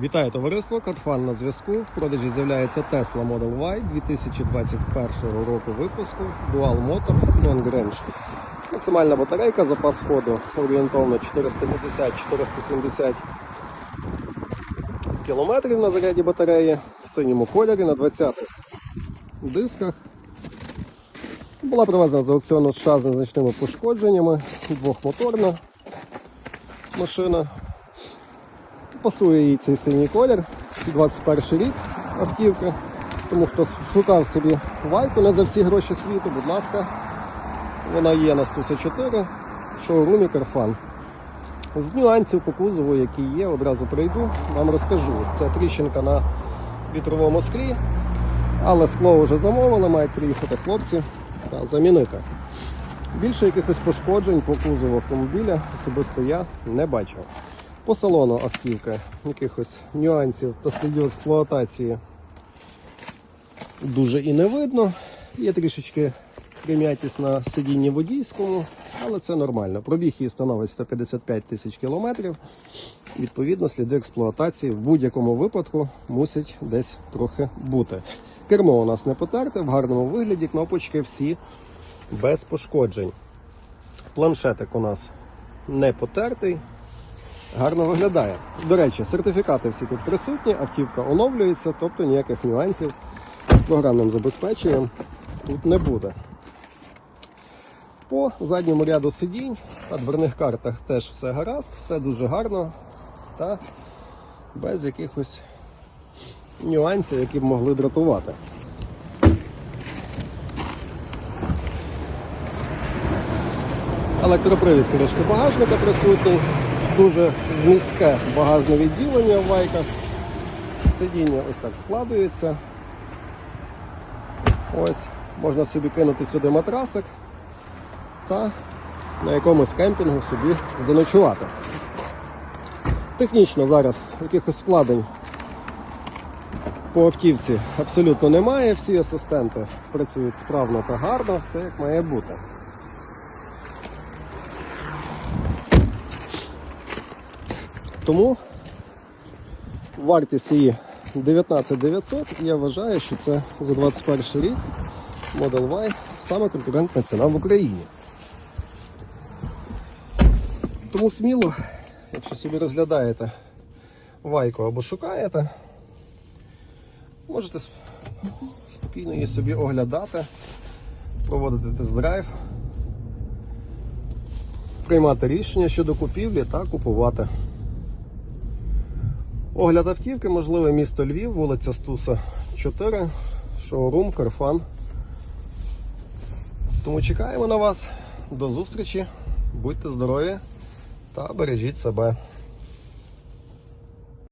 Вітаю товариство, Карфан на зв'язку. В продажі з'являється Tesla Model Y 2021 року випуску Dual Motor Long Range. Максимальна батарейка, запас ходу орієнтовно 450-470 кілометрів на заряді батареї в синьому кольорі на 20-х дисках. Була привезена з аукціону США з незначними пошкодженнями, двохмоторна машина. Пасує їй цей синій колір, 21 рік автівка. Тому хто шукав собі вайку не за всі гроші світу, будь ласка, вона є на 104 в шоурумі Карфан. З нюансів по кузову, які є, одразу прийду, вам розкажу. Це тріщинка на вітровому склі, але скло вже замовили, мають приїхати хлопці та замінити. Більше якихось пошкоджень по кузову автомобіля особисто я не бачив. По салону автівка якихось нюансів та слідів експлуатації дуже і не видно. Є трішечки прим'ятість на сидінні водійському, але це нормально. Пробіг її становить 155 тисяч кілометрів. Відповідно, сліди експлуатації в будь-якому випадку мусять десь трохи бути. Кермо у нас не потерте, в гарному вигляді, кнопочки всі без пошкоджень. Планшетик у нас не потертий, гарно виглядає. До речі, сертифікати всі тут присутні, автівка оновлюється, тобто ніяких нюансів з програмним забезпеченням тут не буде. По задньому ряду сидінь та дверних картах теж все гаразд, все дуже гарно та без якихось нюансів, які б могли дратувати. Електропривід кришки багажника присутній, дуже вмістке багажне відділення в вайках. Сидіння ось так складується. Ось, можна собі кинути сюди матрасик та на якомусь кемпінгу собі заночувати. Технічно зараз якихось вкладень по автівці абсолютно немає. Всі асистенти працюють справно та гарно, все як має бути. Тому вартість її 19 900. Я вважаю, що це за 21 рік Model Y саме конкурентна ціна в Україні. Тому сміло, якщо собі розглядаєте вайку або шукаєте, можете спокійно її собі оглядати, проводити тест-драйв, приймати рішення щодо купівлі та купувати. Огляд автівки, можливе місто Львів, вулиця Стуса 4, шоурум Карфан. Тому чекаємо на вас. До зустрічі, будьте здорові та бережіть себе.